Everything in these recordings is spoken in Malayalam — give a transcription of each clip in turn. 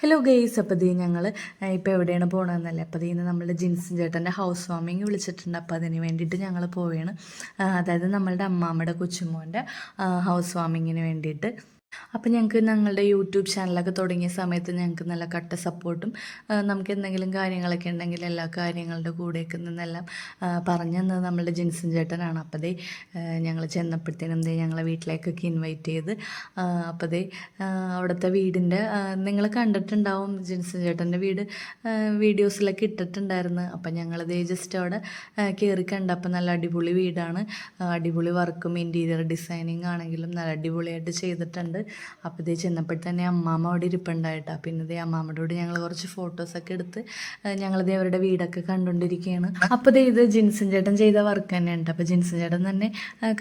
ഹലോ ഗെയ്സ് അപ്പോൾ ദീ ഞങ്ങൾ ഇപ്പോൾ എവിടെയാണ് പോകണമെന്നല്ലേ അപ്പോൾ ദീന്ന് നമ്മളുടെ ജിൻസൻ ചേട്ടന്റെ ഹൗസ് വാമിങ് വിളിച്ചിട്ടുണ്ട്. അപ്പോൾ അതിന് വേണ്ടിയിട്ട് ഞങ്ങൾ പോവുകയാണ് അതായത് നമ്മളുടെ അമ്മാമ്മയുടെ കൊച്ചുമോന്റെ ഹൗസ് വാമിങ്ങിന് വേണ്ടിയിട്ട്. അപ്പോൾ ഞങ്ങൾക്ക് ഞങ്ങളുടെ യൂട്യൂബ് ചാനലൊക്കെ തുടങ്ങിയ സമയത്ത് ഞങ്ങൾക്ക് നല്ല കട്ട സപ്പോർട്ടും നമുക്ക് എന്തെങ്കിലും കാര്യങ്ങളൊക്കെ ഉണ്ടെങ്കിൽ എല്ലാ കാര്യങ്ങളുടെ കൂടെയൊക്കെ നിന്നെല്ലാം പറഞ്ഞു തന്നത് നമ്മളുടെ ജിൻസൻ ചേട്ടനാണ്. അപ്പോൾ ദേ ഞങ്ങൾ ചെന്നപ്പോഴത്തേനും ദേ ഞങ്ങളെ വീട്ടിലേക്കൊക്കെ ഇൻവൈറ്റ് ചെയ്ത് അപ്പോഴേ അവിടുത്തെ വീടിന്റെ നിങ്ങൾ കണ്ടിട്ടുണ്ടാവും ജിൻസൻ ചേട്ടന്റെ വീട് വീഡിയോസിലൊക്കെ ഇട്ടിട്ടുണ്ടായിരുന്നു. അപ്പം ദേ ജസ്റ്റ് അവിടെ കയറി കണ്ടപ്പോൾ നല്ല അടിപൊളി വീടാണ്. അടിപൊളി വർക്കും ഇന്റീരിയർ ഡിസൈനിങ് ആണെങ്കിലും നല്ല അടിപൊളിയായിട്ട് ചെയ്തിട്ടുണ്ട്. അപ്പോൾ ഇതേ ചെന്നപ്പോൾ തന്നെ അമ്മാമ്മ അവിടെ ഇരിപ്പുണ്ടായിട്ടാ പിന്നെ ഇതേ അമ്മാമ്മയുടെ കൂടെ ഞങ്ങൾ കുറച്ച് ഫോട്ടോസൊക്കെ എടുത്ത് ഞങ്ങളിതേ അവരുടെ വീടൊക്കെ കണ്ടുകൊണ്ടിരിക്കുകയാണ്. അപ്പോൾ ദേ ഇത് ജിൻസൻ ചേട്ടൻ ചെയ്ത വർക്ക് തന്നെയുണ്ട്. അപ്പോൾ ജിൻസൻ ചേട്ടൻ തന്നെ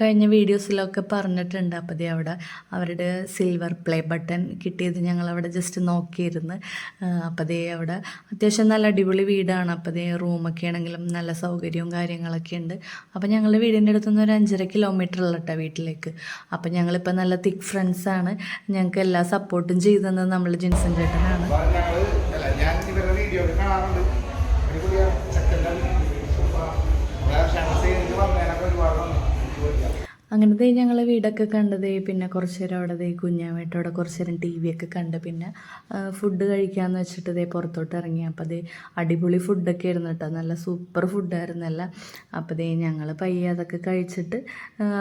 കഴിഞ്ഞ വീഡിയോസിലൊക്കെ പറഞ്ഞിട്ടുണ്ട്. അപ്പോൾ ഇതേ അവിടെ അവരുടെ സിൽവർ പ്ലേ ബട്ടൺ കിട്ടിയത് ഞങ്ങൾ അവിടെ ജസ്റ്റ് നോക്കിയിരുന്നു അപ്പോൾ ദേ അവിടെ അത്യാവശ്യം നല്ല അടിപൊളി വീടാണ്. അപ്പോൾ ദേ റൂമൊക്കെ ആണെങ്കിലും നല്ല സൗകര്യവും കാര്യങ്ങളൊക്കെ ഉണ്ട്. അപ്പോൾ ഞങ്ങളുടെ വീടിന്റെ അടുത്തുനിന്ന് ഒരു അഞ്ചര കിലോമീറ്റർ ഉള്ളട്ടോ വീട്ടിലേക്ക്. അപ്പോൾ ഞങ്ങളിപ്പോൾ നല്ല തിക്ക് ഫ്രണ്ട്സാണ് ഞങ്ങൾക്ക് എല്ലാ സപ്പോർട്ടും ചെയ്തത് നമ്മൾ ജിൻസൻ ചേട്ടനാണ്. ഞാൻ ഇവരുടെ വീഡിയോ കാണാറുണ്ട്. ചെക്കന്റെ അങ്ങനത്തെ ഞങ്ങൾ വീടൊക്കെ കണ്ടത് പിന്നെ കുറച്ച് നേരം അവിടെ ദേ അവിടെ കുറച്ച് നേരം ടി വി ഒക്കെ കണ്ട്. പിന്നെ ഫുഡ് കഴിക്കാമെന്ന് വെച്ചിട്ട് ദേ പുറത്തോട്ട് ഇറങ്ങി. അപ്പോൾ ദേ അടിപൊളി ഫുഡൊക്കെ ആയിരുന്നു കേട്ടോ നല്ല സൂപ്പർ ഫുഡായിരുന്നല്ല അപ്പോൾ ദേ ഞങ്ങൾ പയ്യെ അതൊക്കെ കഴിച്ചിട്ട്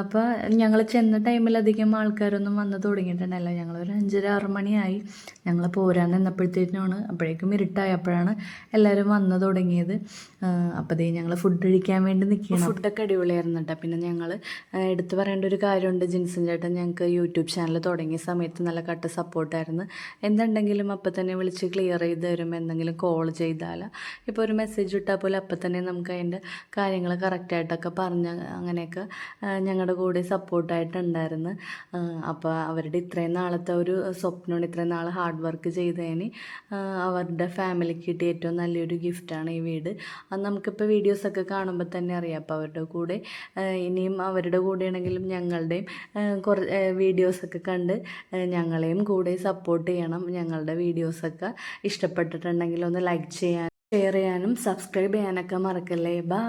അപ്പോൾ ഞങ്ങൾ ചെന്ന ടൈമിൽ അധികം ആൾക്കാരൊന്നും വന്ന് തുടങ്ങിയിട്ടുണ്ടല്ല ഞങ്ങൾ ഒരു അഞ്ചര ആറ് മണിയായി. ഞങ്ങൾ പോരാൻ നിന്നപ്പോഴത്തേക്കാണ് അപ്പോഴേക്കും ഇരുട്ടായപ്പോഴാണ് എല്ലാവരും വന്ന് തുടങ്ങിയത്. അപ്പോൾ ദേ ഞങ്ങൾ ഫുഡ് കഴിക്കാൻ വേണ്ടി നിൽക്കുകയാണ് ഫുഡൊക്കെ അടിപൊളിയായിരുന്നു കേട്ടോ പിന്നെ ഞങ്ങൾ എടുത്തു പറയേണ്ട ഒരു കാര്യമുണ്ട് ജിൻസൻ ചേട്ടൻ. ഞങ്ങൾക്ക് യൂട്യൂബ് ചാനൽ തുടങ്ങിയ സമയത്ത് നല്ല കട്ട സപ്പോർട്ടായിരുന്നു. എന്തുണ്ടെങ്കിലും അപ്പം തന്നെ വിളിച്ച് ക്ലിയർ ചെയ്ത് തരും. എന്തെങ്കിലും കോൾ ചെയ്താൽ ഇപ്പോൾ ഒരു മെസ്സേജ് ഇട്ടാൽ പോലും അപ്പം തന്നെ നമുക്ക് അതിന്റെ കാര്യങ്ങൾ കറക്റ്റായിട്ടൊക്കെ പറഞ്ഞ് അങ്ങനെയൊക്കെ ഞങ്ങളുടെ കൂടെ സപ്പോർട്ടായിട്ടുണ്ടായിരുന്നു. അപ്പോൾ അവരുടെ ഇത്രയും നാളത്തെ ഒരു സ്വപ്നമാണ് ഇത്രയും നാൾ ഹാർഡ് വർക്ക് ചെയ്തതിന് അവരുടെ ഫാമിലിക്ക് കിട്ടിയ ഏറ്റവും നല്ലൊരു ഗിഫ്റ്റാണ് ഈ വീട്. അത് നമുക്കിപ്പോൾ വീഡിയോസൊക്കെ കാണുമ്പോൾ തന്നെ അറിയാം. അപ്പോൾ അവരുടെ കൂടെ ഇനിയും അവരുടെ കൂടെയാണെങ്കിലും ഞങ്ങളുടെയും കുറ വീഡിയോസൊക്കെ കണ്ട് ഞങ്ങളെയും കൂടെ സപ്പോർട്ട് ചെയ്യണം. ഞങ്ങളുടെ വീഡിയോസൊക്കെ ഇഷ്ടപ്പെട്ടിട്ടുണ്ടെങ്കിൽ ഒന്ന് ലൈക്ക് ചെയ്യാൻ ഷെയർ ചെയ്യാനും സബ്സ്ക്രൈബ് ചെയ്യാനൊക്കെ മറക്കല്ലേ? ബാ